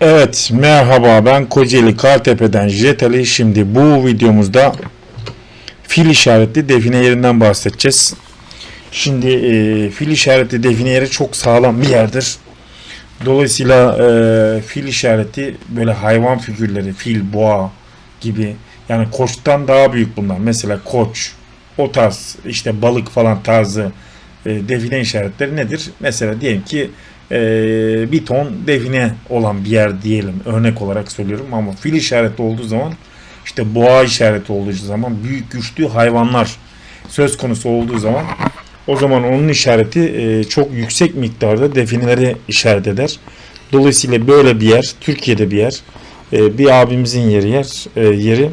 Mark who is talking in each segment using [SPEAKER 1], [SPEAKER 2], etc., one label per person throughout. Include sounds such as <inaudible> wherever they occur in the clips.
[SPEAKER 1] Evet merhaba ben Kocaeli Kartepe'den Jet Ali. Şimdi bu videomuzda fil işaretli define yerinden bahsedeceğiz. Şimdi e, fil işaretli define yeri çok sağlam bir yerdir. Dolayısıyla e, fil işareti böyle hayvan figürleri fil, boğa gibi yani koçtan daha büyük bunlar. Mesela koç o tarz işte balık falan tarzı e, define işaretleri nedir? Mesela diyelim ki e, bir ton define olan bir yer diyelim örnek olarak söylüyorum ama fil işareti olduğu zaman işte boğa işareti olduğu zaman büyük güçlü hayvanlar söz konusu olduğu zaman o zaman onun işareti e, çok yüksek miktarda defineleri işaret eder. Dolayısıyla böyle bir yer Türkiye'de bir yer e, bir abimizin yeri yer e, yeri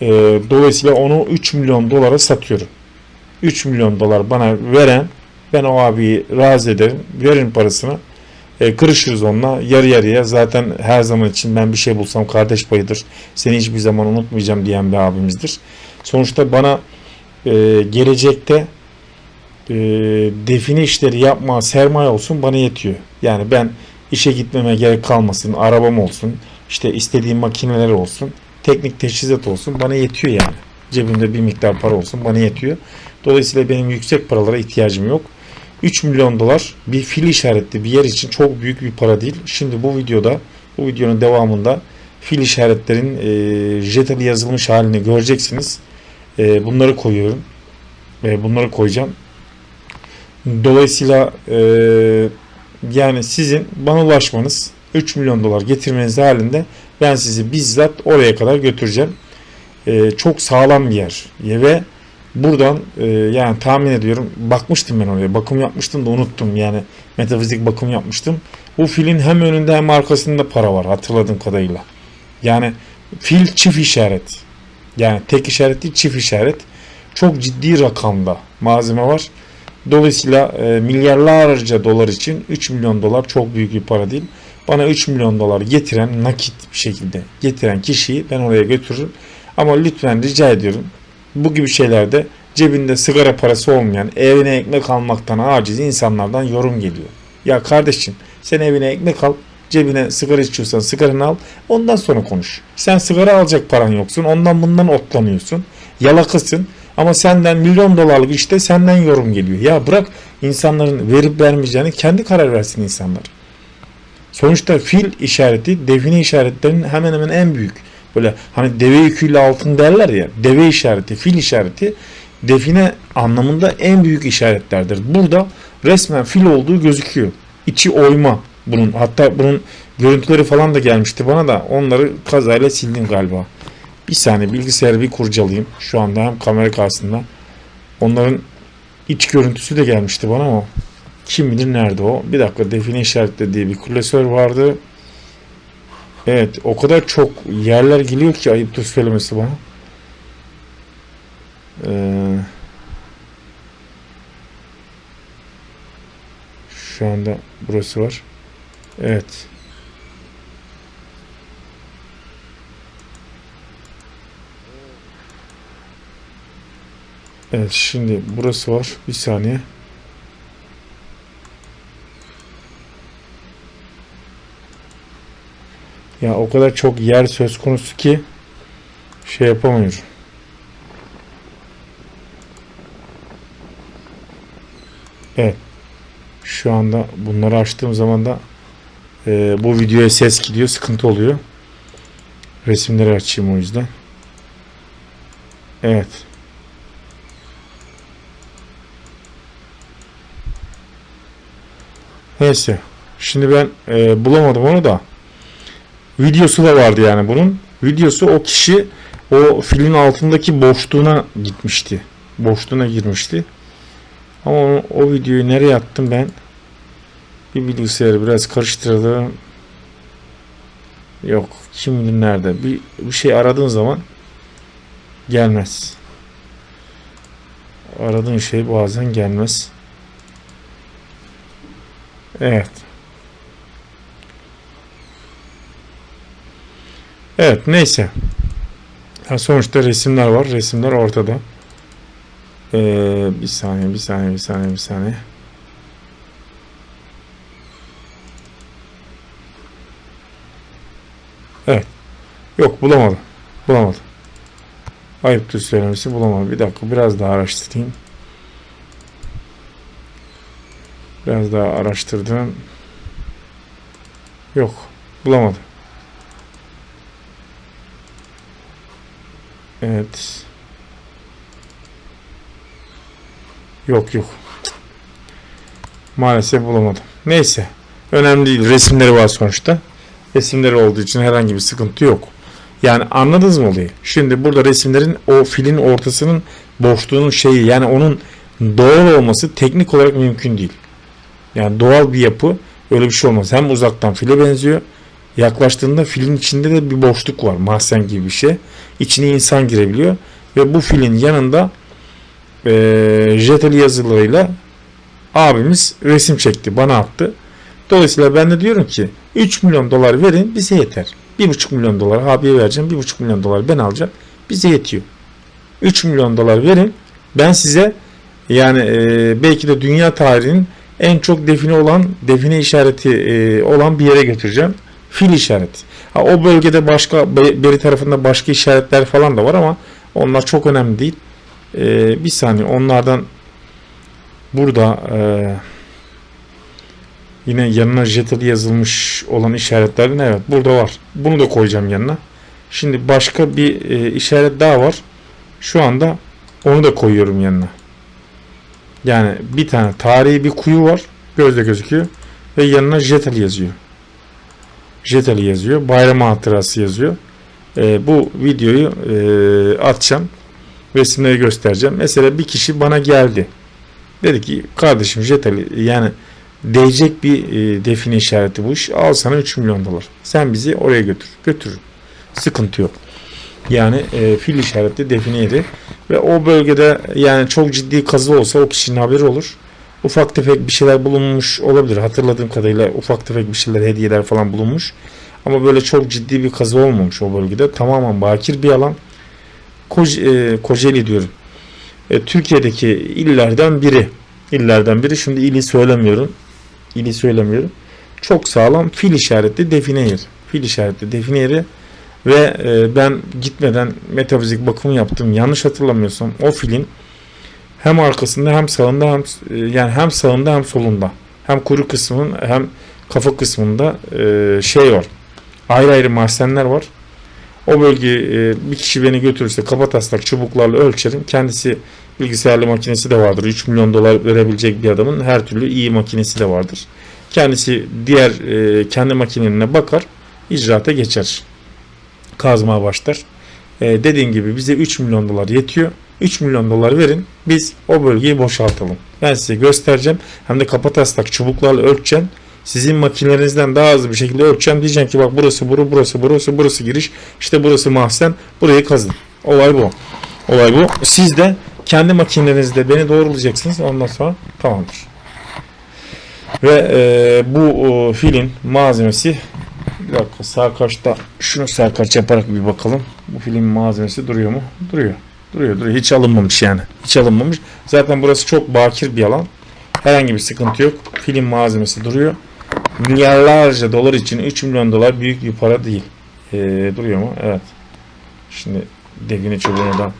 [SPEAKER 1] e, dolayısıyla onu 3 milyon dolara satıyorum. 3 milyon dolar bana veren ben o abiyi razı ederim. Verin parasını. E, kırışırız onunla. Yarı yarıya. Zaten her zaman için ben bir şey bulsam kardeş payıdır. Seni hiçbir zaman unutmayacağım diyen bir abimizdir. Sonuçta bana e, gelecekte e, define işleri yapma sermaye olsun bana yetiyor. Yani ben işe gitmeme gerek kalmasın. Arabam olsun. işte istediğim makineler olsun. Teknik teçhizat olsun. Bana yetiyor yani. Cebimde bir miktar para olsun. Bana yetiyor. Dolayısıyla benim yüksek paralara ihtiyacım yok. 3 milyon dolar bir fil işaretli bir yer için çok büyük bir para değil. Şimdi bu videoda, bu videonun devamında fil işaretlerin e, jetali yazılmış halini göreceksiniz. E, bunları koyuyorum. E, bunları koyacağım. Dolayısıyla e, yani sizin bana ulaşmanız 3 milyon dolar getirmeniz halinde ben sizi bizzat oraya kadar götüreceğim. E, çok sağlam bir yer. Ve buradan e, yani tahmin ediyorum bakmıştım ben oraya bakım yapmıştım da unuttum yani metafizik bakım yapmıştım. Bu filin hem önünde hem arkasında para var hatırladığım kadarıyla. Yani fil çift işaret. Yani tek işaret değil çift işaret. Çok ciddi rakamda malzeme var. Dolayısıyla e, milyarlarca dolar için 3 milyon dolar çok büyük bir para değil. Bana 3 milyon dolar getiren nakit bir şekilde getiren kişiyi ben oraya götürürüm. Ama lütfen rica ediyorum bu gibi şeylerde cebinde sigara parası olmayan, evine ekmek almaktan aciz insanlardan yorum geliyor. Ya kardeşim sen evine ekmek al, cebine sigara içiyorsan sigaranı al, ondan sonra konuş. Sen sigara alacak paran yoksun, ondan bundan otlanıyorsun, yalakasın ama senden milyon dolarlık işte senden yorum geliyor. Ya bırak insanların verip vermeyeceğini kendi karar versin insanlar. Sonuçta fil işareti define işaretlerinin hemen hemen en büyük böyle hani deve yüküyle altın derler ya deve işareti fil işareti define anlamında en büyük işaretlerdir. Burada resmen fil olduğu gözüküyor. İçi oyma bunun hatta bunun görüntüleri falan da gelmişti bana da onları kazayla sildim galiba. Bir saniye bilgisayarı bir kurcalayayım. Şu anda hem kamera karşısında. Onların iç görüntüsü de gelmişti bana ama kim bilir nerede o. Bir dakika define işaretli diye bir klasör vardı. Evet o kadar çok yerler geliyor ki ayıptır söylemesi bana. Ee, şu anda burası var. Evet. Evet şimdi burası var. Bir saniye. Ya o kadar çok yer söz konusu ki şey yapamıyorum. Evet. Şu anda bunları açtığım zaman da e, bu videoya ses gidiyor. Sıkıntı oluyor. Resimleri açayım o yüzden. Evet. Neyse. Şimdi ben e, bulamadım onu da. Videosu da vardı yani bunun. Videosu o kişi o filin altındaki boşluğuna gitmişti. Boşluğuna girmişti. Ama o, o videoyu nereye attım ben? Bir bilgisayarı biraz karıştırdım. Yok. Kim bilir nerede. Bir, bir şey aradığın zaman gelmez. Aradığın şey bazen gelmez. Evet. Evet neyse. Ya sonuçta resimler var. Resimler ortada. Ee, bir saniye, bir saniye, bir saniye, bir saniye. Evet. Yok bulamadım. Bulamadım. Ayıptır söylemesi bulamadım. Bir dakika biraz daha araştırayım. Biraz daha araştırdım. Yok. Bulamadım. Evet. Yok yok. Maalesef bulamadım. Neyse. Önemli değil. Resimleri var sonuçta. Resimleri olduğu için herhangi bir sıkıntı yok. Yani anladınız mı olayı? Şimdi burada resimlerin o filin ortasının boşluğunun şeyi yani onun doğal olması teknik olarak mümkün değil. Yani doğal bir yapı öyle bir şey olmaz. Hem uzaktan file benziyor. Yaklaştığında filin içinde de bir boşluk var. Mahzen gibi bir şey. İçine insan girebiliyor. Ve bu filin yanında eee jeteli yazılarıyla abimiz resim çekti. Bana attı. Dolayısıyla ben de diyorum ki 3 milyon dolar verin bize yeter. 1,5 milyon dolar abiye vereceğim. 1,5 milyon dolar ben alacağım. Bize yetiyor. 3 milyon dolar verin. Ben size yani e, belki de dünya tarihinin en çok define olan define işareti e, olan bir yere götüreceğim. Fil işareti. Ha, o bölgede başka be- beri tarafında başka işaretler falan da var ama onlar çok önemli değil. E, bir saniye onlardan burada e, yine yanına jeteli yazılmış olan işaretlerden evet burada var. Bunu da koyacağım yanına. Şimdi başka bir e, işaret daha var. Şu anda onu da koyuyorum yanına. Yani bir tane tarihi bir kuyu var. Gözle gözüküyor. Ve yanına Jeteli yazıyor. Jeteli yazıyor. Bayram hatırası yazıyor. Ee, bu videoyu e, atacağım. Resimleri göstereceğim. Mesela bir kişi bana geldi. Dedi ki kardeşim Jeteli yani değecek bir e, define işareti bu iş. Al sana 3 milyon dolar. Sen bizi oraya götür. Götürürüm. Sıkıntı yok. Yani e, fil işaretli define yeri. Ve o bölgede yani çok ciddi kazı olsa o kişinin haberi olur. Ufak tefek bir şeyler bulunmuş olabilir. Hatırladığım kadarıyla ufak tefek bir şeyler hediyeler falan bulunmuş. Ama böyle çok ciddi bir kazı olmamış o bölgede. Tamamen bakir bir alan. Koc e, Kocaeli diyorum. E, Türkiye'deki illerden biri. İllerden biri. Şimdi ili söylemiyorum. İli söylemiyorum. Çok sağlam fil işaretli define yeri. Fil işaretli define yeri. Ve e, ben gitmeden metafizik bakımı yaptım. Yanlış hatırlamıyorsam o filin hem arkasında hem sağında hem e, yani hem sağında hem solunda hem kuru kısmının hem kafa kısmında e, şey var. Ayrı ayrı mahzenler var. O bölge e, bir kişi beni götürürse kabataslak çubuklarla ölçerim. Kendisi bilgisayarlı makinesi de vardır. 3 milyon dolar verebilecek bir adamın her türlü iyi makinesi de vardır. Kendisi diğer kendi makinelerine bakar, icraata geçer kazmaya başlar. Dediğim gibi bize 3 milyon dolar yetiyor. 3 milyon dolar verin biz o bölgeyi boşaltalım. Ben size göstereceğim. Hem de kapataslak çubuklarla ölçeceğim. Sizin makinelerinizden daha hızlı bir şekilde ölçeceğim. Diyeceğim ki bak burası buru, burası burası burası giriş. İşte burası mahzen. Burayı kazın. Olay bu. Olay bu. Siz de kendi makinelerinizde beni doğrulayacaksınız. Ondan sonra tamamdır. Ve e, bu e, filin malzemesi bir dakika sağ kaçta şunu sağ kaç yaparak bir bakalım. Bu film malzemesi duruyor mu? Duruyor. Duruyor duruyor. Hiç alınmamış yani. Hiç alınmamış. Zaten burası çok bakir bir alan. Herhangi bir sıkıntı yok. Film malzemesi duruyor. Milyarlarca dolar için 3 milyon dolar büyük bir para değil. Ee, duruyor mu? Evet. Şimdi devini çubuğunu da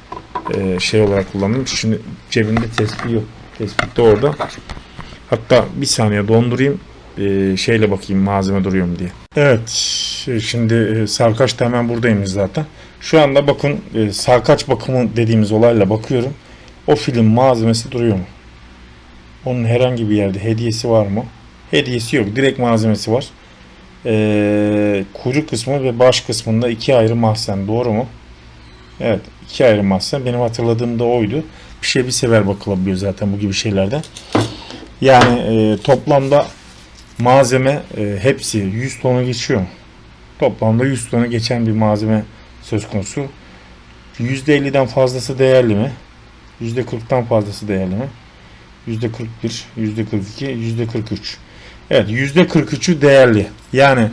[SPEAKER 1] e, şey olarak kullandım. Şimdi cebimde tespih yok. Tespih de orada. Hatta bir saniye dondurayım. Ee, şeyle bakayım malzeme duruyor mu diye. Evet. Şimdi e, sarkaç da hemen buradayım zaten. Şu anda bakın e, sarkaç bakımı dediğimiz olayla bakıyorum. O film malzemesi duruyor mu? Onun herhangi bir yerde hediyesi var mı? Hediyesi yok. Direkt malzemesi var. Ee, kuyruk kısmı ve baş kısmında iki ayrı mahzen. Doğru mu? Evet. iki ayrı mahzen. Benim hatırladığım da oydu. Bir şey bir sefer bakılabiliyor zaten bu gibi şeylerden. Yani e, toplamda malzeme e, hepsi 100 tonu geçiyor. Toplamda 100 tonu geçen bir malzeme söz konusu. %50'den fazlası değerli mi? %40'tan fazlası değerli mi? %41, %42, %43. Evet %43'ü değerli. Yani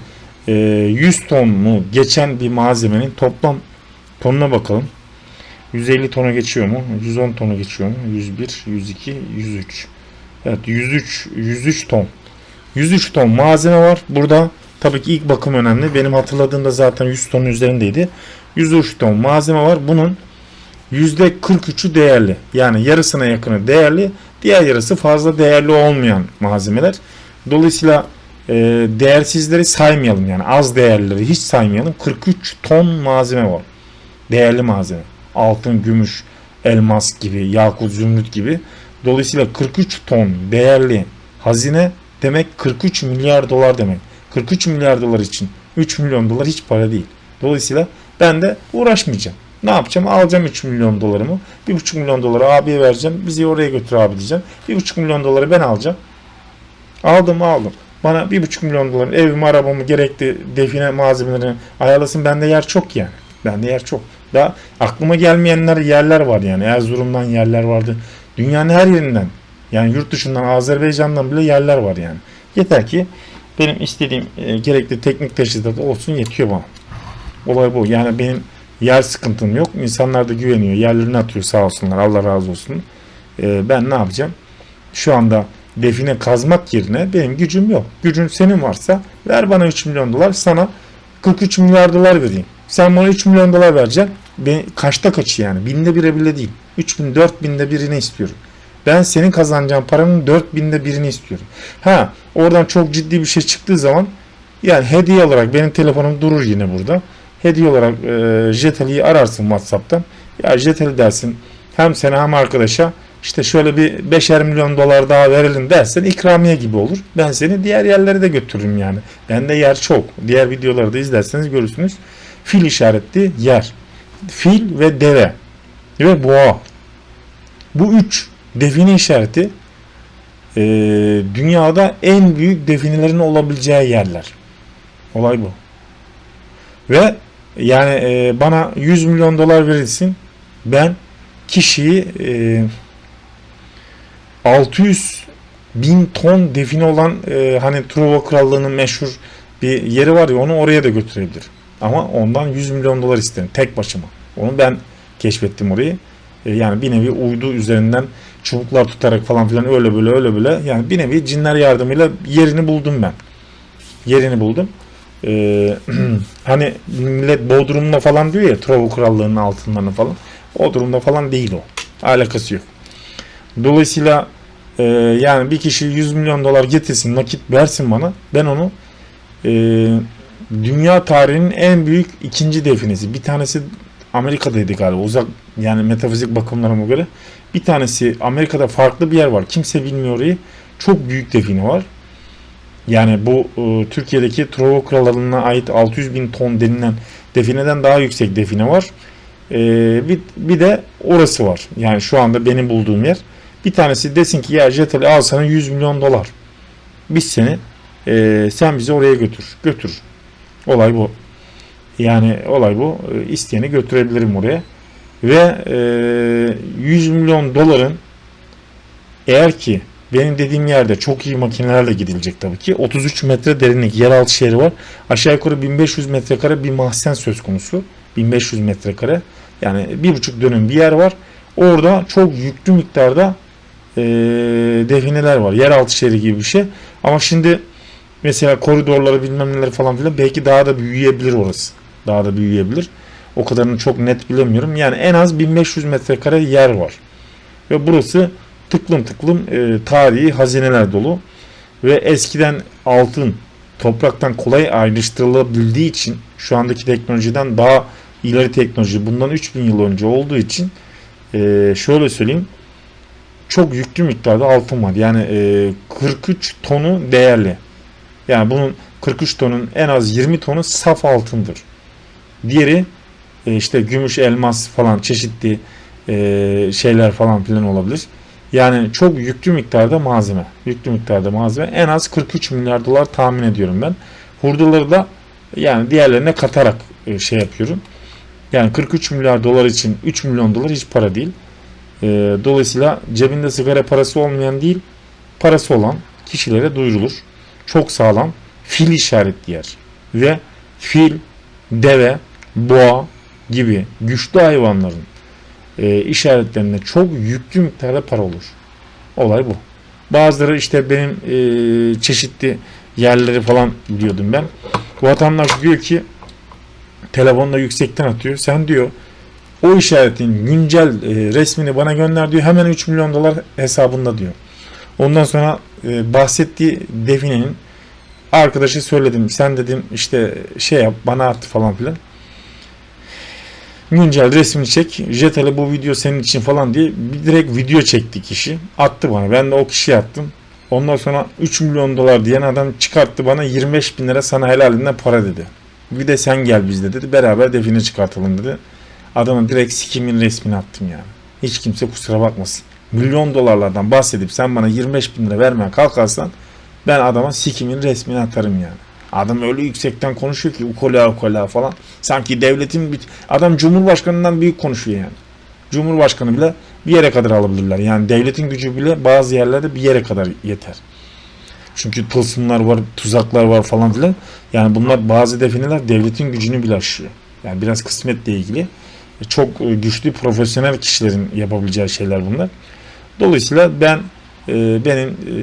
[SPEAKER 1] e, 100 tonu geçen bir malzemenin toplam tonuna bakalım. 150 tonu geçiyor mu? 110 tonu geçiyor mu? 101, 102, 103. Evet 103, 103 ton. 103 ton malzeme var. Burada Tabii ki ilk bakım önemli. Benim hatırladığımda zaten 100 tonun üzerindeydi. 103 ton malzeme var. Bunun %43'ü değerli. Yani yarısına yakını değerli. Diğer yarısı fazla değerli olmayan malzemeler. Dolayısıyla e, değersizleri saymayalım yani az değerlileri hiç saymayalım. 43 ton malzeme var. Değerli malzeme. Altın, gümüş, elmas gibi, yakut, zümrüt gibi. Dolayısıyla 43 ton değerli hazine demek 43 milyar dolar demek. 43 milyar dolar için 3 milyon dolar hiç para değil. Dolayısıyla ben de uğraşmayacağım. Ne yapacağım? Alacağım 3 milyon dolarımı. 1,5 milyon doları abiye vereceğim. Bizi oraya götür abi diyeceğim. 1,5 milyon doları ben alacağım. Aldım aldım. Bana 1,5 milyon doların evimi, arabamı, gerekli define malzemelerini ayarlasın. Bende yer çok yani. Bende yer çok. Daha aklıma gelmeyenler yerler var yani. Erzurum'dan yerler vardı. Dünyanın her yerinden. Yani yurt dışından, Azerbaycan'dan bile yerler var yani. Yeter ki benim istediğim e, gerekli teknik teşhisat olsun yetiyor bana. Olay bu. Yani benim yer sıkıntım yok. İnsanlar da güveniyor. Yerlerini atıyor sağ olsunlar. Allah razı olsun. E, ben ne yapacağım? Şu anda define kazmak yerine benim gücüm yok. Gücün senin varsa ver bana 3 milyon dolar sana 43 milyar dolar vereyim. Sen bana 3 milyon dolar vereceksin. Ben, kaçta kaçı yani? Binde bire bile değil. 3 bin, 4 binde birini istiyorum. Ben senin kazanacağın paranın 4 binde birini istiyorum. Ha oradan çok ciddi bir şey çıktığı zaman yani hediye olarak benim telefonum durur yine burada. Hediye olarak e, Jeteli'yi ararsın Whatsapp'tan. Ya Jeteli dersin hem sana hem arkadaşa işte şöyle bir 5'er milyon dolar daha verelim dersen ikramiye gibi olur. Ben seni diğer yerlere de götürürüm yani. Bende yer çok. Diğer videoları da izlerseniz görürsünüz. Fil işaretli yer. Fil ve deve ve boğa. Bu üç define işareti e, dünyada en büyük definelerin olabileceği yerler. Olay bu. Ve yani e, bana 100 milyon dolar verilsin ben kişiyi e, 600 bin ton define olan e, hani Truva Krallığı'nın meşhur bir yeri var ya onu oraya da götürebilir. Ama ondan 100 milyon dolar isterim tek başıma. Onu ben keşfettim orayı. E, yani bir nevi uydu üzerinden çubuklar tutarak falan filan öyle böyle öyle böyle yani bir nevi cinler yardımıyla yerini buldum ben. Yerini buldum. Ee, <clears throat> hani millet Bodrum'da falan diyor ya Trovo Krallığı'nın altınlarını falan. O durumda falan değil o. Alakası yok. Dolayısıyla e, yani bir kişi 100 milyon dolar getirsin nakit versin bana. Ben onu e, dünya tarihinin en büyük ikinci definesi. Bir tanesi Amerika'daydı galiba uzak yani metafizik bakımlarıma göre. Bir tanesi Amerika'da farklı bir yer var. Kimse bilmiyor orayı. Çok büyük define var. Yani bu e, Türkiye'deki Trovo Krallığı'na ait 600 bin ton denilen defineden daha yüksek define var. E, bir, bir de orası var. Yani şu anda benim bulduğum yer. Bir tanesi desin ki ya Jeteli al sana 100 milyon dolar. Biz seni e, sen bizi oraya götür. Götür. Olay bu. Yani olay bu. E, isteyeni götürebilirim oraya. Ve e, 100 milyon doların eğer ki benim dediğim yerde çok iyi makinelerle gidilecek tabii ki. 33 metre derinlik yeraltı şehri var. Aşağı yukarı 1500 metrekare bir mahzen söz konusu. 1500 metrekare. Yani bir buçuk dönüm bir yer var. Orada çok yüklü miktarda e, defineler var. Yeraltı şehri gibi bir şey. Ama şimdi mesela koridorları bilmem neler falan filan belki daha da büyüyebilir orası. Daha da büyüyebilir. O kadarını çok net bilemiyorum. Yani en az 1500 metrekare yer var. Ve burası tıklım tıklım e, tarihi hazineler dolu. Ve eskiden altın topraktan kolay ayrıştırılabildiği için şu andaki teknolojiden daha ileri teknoloji bundan 3000 yıl önce olduğu için e, şöyle söyleyeyim çok yüklü miktarda altın var. Yani e, 43 tonu değerli. Yani bunun 43 tonun en az 20 tonu saf altındır. Diğeri e, işte gümüş, elmas falan çeşitli e, şeyler falan filan olabilir. Yani çok yüklü miktarda malzeme. Yüklü miktarda malzeme. En az 43 milyar dolar tahmin ediyorum ben. Hurdaları da yani diğerlerine katarak e, şey yapıyorum. Yani 43 milyar dolar için 3 milyon dolar hiç para değil. E, dolayısıyla cebinde sigara parası olmayan değil, parası olan kişilere duyurulur. Çok sağlam fil işaretli yer. Ve fil, deve, boğa gibi güçlü hayvanların e, işaretlerinde çok yüklü miktarda para olur. Olay bu. Bazıları işte benim e, çeşitli yerleri falan biliyordum ben. Vatandaş diyor ki telefonla yüksekten atıyor. Sen diyor o işaretin güncel e, resmini bana gönder diyor. Hemen 3 milyon dolar hesabında diyor. Ondan sonra e, bahsettiği definenin arkadaşı söyledim. Sen dedim işte şey yap bana at falan filan. Güncel resmini çek. Jetele bu video senin için falan diye direkt video çekti kişi. Attı bana. Ben de o kişiye attım. Ondan sonra 3 milyon dolar diyen adam çıkarttı bana 25 bin lira sana helalinden para dedi. Bir de sen gel bizde dedi. Beraber define çıkartalım dedi. Adamın direkt sikimin resmini attım yani. Hiç kimse kusura bakmasın. Milyon dolarlardan bahsedip sen bana 25 bin lira vermeye kalkarsan ben adama sikimin resmini atarım yani. Adam öyle yüksekten konuşuyor ki ukala ukala falan. Sanki devletin bir... Adam Cumhurbaşkanından büyük konuşuyor yani. Cumhurbaşkanı bile bir yere kadar alabilirler. Yani devletin gücü bile bazı yerlerde bir yere kadar yeter. Çünkü tılsımlar var, tuzaklar var falan filan. Yani bunlar bazı defineler devletin gücünü bile aşıyor. Yani biraz kısmetle ilgili. Çok e, güçlü profesyonel kişilerin yapabileceği şeyler bunlar. Dolayısıyla ben e, benim e,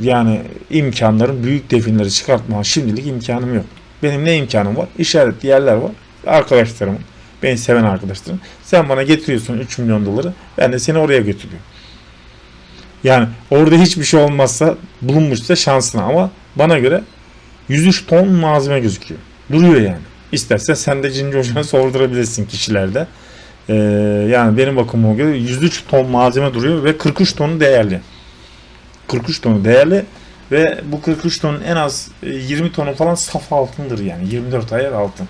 [SPEAKER 1] yani imkanlarım büyük definleri çıkartma şimdilik imkanım yok. Benim ne imkanım var? İşaretli yerler var. Arkadaşlarım, beni seven arkadaşlarım. Sen bana getiriyorsun 3 milyon doları. Ben de seni oraya götürüyorum. Yani orada hiçbir şey olmazsa bulunmuşsa şansına ama bana göre 103 ton malzeme gözüküyor. Duruyor yani. İstersen sen de cinci hocana sordurabilirsin kişilerde. Ee, yani benim bakımıma göre 103 ton malzeme duruyor ve 43 tonu değerli. 43 tonu değerli ve bu 43 tonun en az e, 20 tonu falan saf altındır yani 24 ayar altın.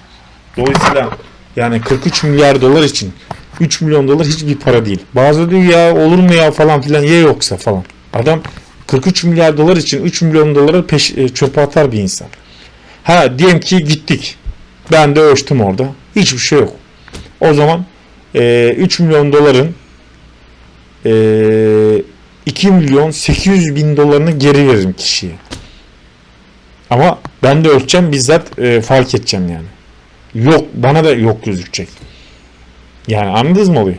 [SPEAKER 1] Dolayısıyla yani 43 milyar dolar için 3 milyon dolar hiçbir para değil. Bazı diyor ya olur mu ya falan filan ya yoksa falan. Adam 43 milyar dolar için 3 milyon doları peş, e, çöpe atar bir insan. Ha diyelim ki gittik. Ben de ölçtüm orada. Hiçbir şey yok. O zaman e, 3 milyon doların e, 2 milyon 800 bin dolarını geri veririm kişiye. Ama ben de ölçeceğim bizzat e, fark edeceğim yani. Yok bana da yok gözükecek. Yani anladınız mı oluyor?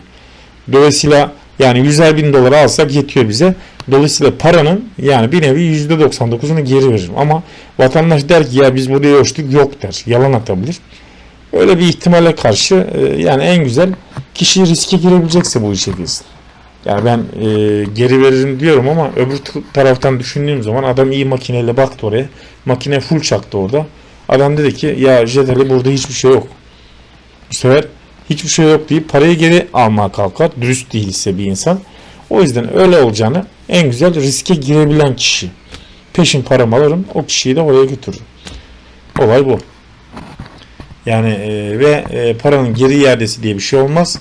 [SPEAKER 1] Dolayısıyla yani 100'er bin doları alsak yetiyor bize. Dolayısıyla paranın yani bir nevi %99'unu geri veririm. Ama vatandaş der ki ya biz buraya ölçtük yok der. Yalan atabilir. Öyle bir ihtimale karşı e, yani en güzel kişi riske girebilecekse bu işe girsin. Yani ben e, geri veririm diyorum ama öbür taraftan düşündüğüm zaman adam iyi makineyle baktı oraya. Makine full çaktı orada. Adam dedi ki ya Jeteli burada hiçbir şey yok. Bu sefer hiçbir şey yok deyip parayı geri almaya kalkar. Dürüst değilse bir insan. O yüzden öyle olacağını en güzel riske girebilen kişi. Peşin paramı alırım o kişiyi de oraya götürürüm. Olay bu. Yani e, ve e, paranın geri iadesi diye bir şey olmaz.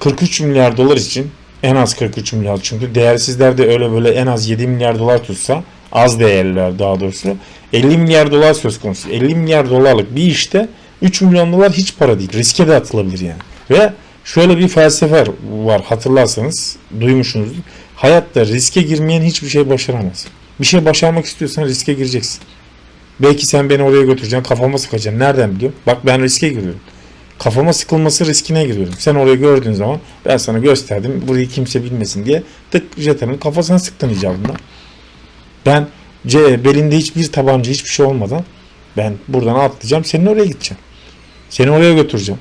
[SPEAKER 1] 43 milyar dolar için en az 43 milyar çünkü. Değersizler de öyle böyle en az 7 milyar dolar tutsa az değerliler daha doğrusu 50 milyar dolar söz konusu. 50 milyar dolarlık bir işte 3 milyon dolar hiç para değil. Riske de atılabilir yani. Ve şöyle bir felsefe var hatırlarsanız duymuşsunuzdur. Hayatta riske girmeyen hiçbir şey başaramaz. Bir şey başarmak istiyorsan riske gireceksin. Belki sen beni oraya götüreceksin kafama sıkacaksın. Nereden biliyorum? Bak ben riske giriyorum kafama sıkılması riskine giriyorum. Sen orayı gördüğün zaman ben sana gösterdim burayı kimse bilmesin diye tık jetonun kafasına sıktın icabında. Ben C, belinde hiçbir tabanca hiçbir şey olmadan ben buradan atlayacağım senin oraya gideceğim. Seni oraya götüreceğim.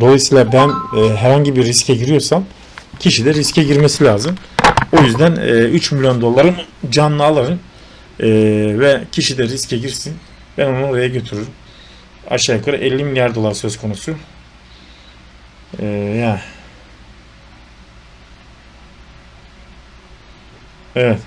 [SPEAKER 1] Dolayısıyla ben e, herhangi bir riske giriyorsam kişi de riske girmesi lazım. O yüzden e, 3 milyon dolarım canlı alırım e, ve kişi de riske girsin. Ben onu oraya götürürüm aşağı yukarı 50 milyar dolar söz konusu. Ee, ya. Evet.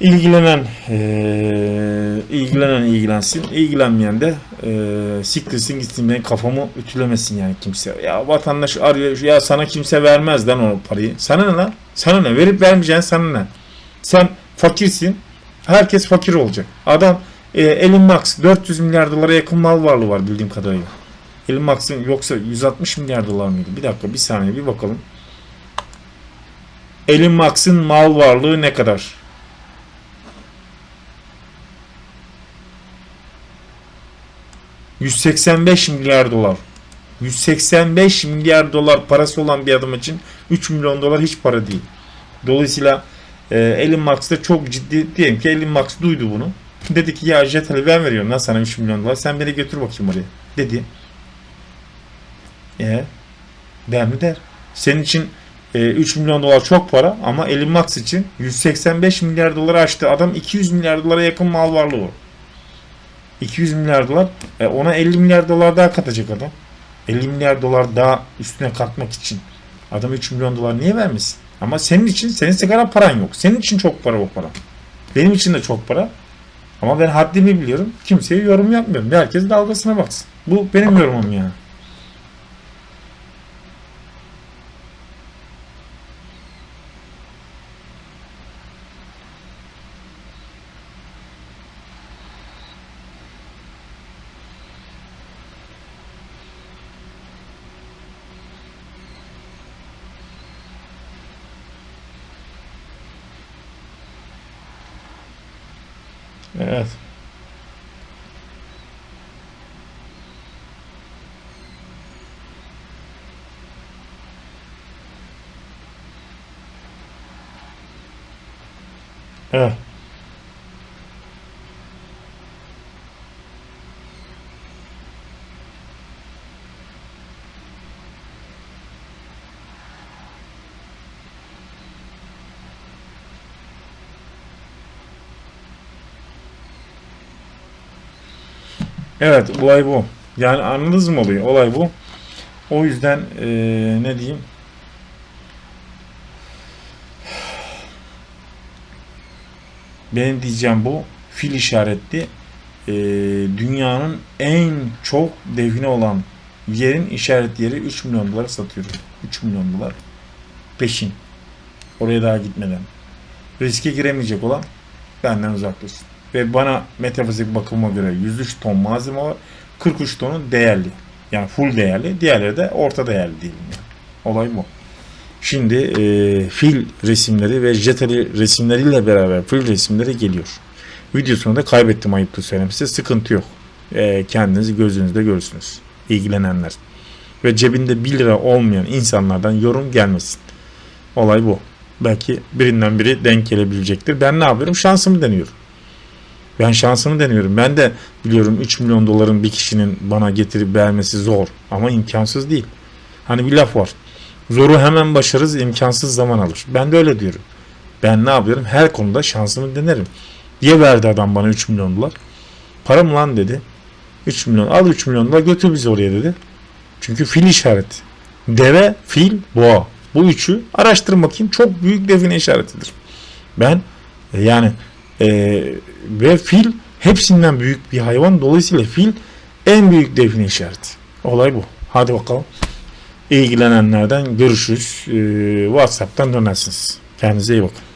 [SPEAKER 1] İlgilenen eee, ilgilenen ilgilensin. ilgilenmeyen de eee siktirsin gitsin benim kafamı ütülemesin yani kimse. Ya vatandaş arıyor ya sana kimse vermez lan o parayı. Sana ne lan? Sana ne? Verip vermeyeceğin sana ne? Sen fakirsin. Herkes fakir olacak. Adam e, Elon Musk 400 milyar dolara yakın mal varlığı var bildiğim kadarıyla. Elon Musk'ın yoksa 160 milyar dolar mıydı? Bir dakika bir saniye bir bakalım. Elon Musk'ın mal varlığı ne kadar? ...185 milyar dolar. 185 milyar dolar parası olan bir adam için 3 milyon dolar hiç para değil. Dolayısıyla e, Elon Musk da çok ciddi diyelim ki Elon Musk duydu bunu. Dedi ki ya Jetali ben veriyorum lan sana 3 milyon dolar. Sen beni götür bakayım oraya. Dedi. E der mi der. Senin için e, 3 milyon dolar çok para ama Elon Musk için 185 milyar doları aştı. Adam 200 milyar dolara yakın mal varlığı var. 200 milyar dolar. E, ona 50 milyar dolar daha katacak adam. 50 milyar dolar daha üstüne katmak için. Adam 3 milyon dolar niye vermesin? Ama senin için, senin sigara paran yok. Senin için çok para o para. Benim için de çok para. Ama ben haddimi biliyorum. Kimseye yorum yapmıyorum. Herkes dalgasına baksın. Bu benim yorumum yani. Evet. Evet. Evet olay bu. Yani anladınız mı oluyor? Olay bu. O yüzden eee, ne diyeyim? Benim diyeceğim bu. Fil işaretli. eee, dünyanın en çok define olan yerin işaret yeri 3 milyon dolara satıyorum. 3 milyon dolar. Peşin. Oraya daha gitmeden. Riske giremeyecek olan benden uzak dursun. Ve bana metafizik bakıma göre 103 ton malzeme var. 43 tonu değerli. Yani full değerli. Diğerleri de orta değerli diyelim yani. Olay bu. Şimdi e, fil resimleri ve jetali resimleriyle beraber fil resimleri geliyor. Videosunu da kaybettim ayıptır söylemesi. Sıkıntı yok. E, kendiniz gözünüzde görürsünüz. İlgilenenler. Ve cebinde 1 lira olmayan insanlardan yorum gelmesin. Olay bu. Belki birinden biri denk gelebilecektir. Ben ne yapıyorum? Şansımı deniyorum. Ben şansımı deniyorum. Ben de biliyorum 3 milyon doların bir kişinin bana getirip vermesi zor. Ama imkansız değil. Hani bir laf var. Zoru hemen başarırız, imkansız zaman alır. Ben de öyle diyorum. Ben ne yapıyorum? Her konuda şansımı denerim. Diye verdi adam bana 3 milyon dolar. Para mı lan dedi. 3 milyon al 3 milyon dolar götür bizi oraya dedi. Çünkü fil işareti. Deve, fil, boğa. Bu üçü araştırın bakayım çok büyük define işaretidir. Ben e, yani e, ve fil hepsinden büyük bir hayvan. Dolayısıyla fil en büyük define işareti. Olay bu. Hadi bakalım. İlgilenenlerden görüşürüz. E, WhatsApp'tan dönersiniz. Kendinize iyi bakın.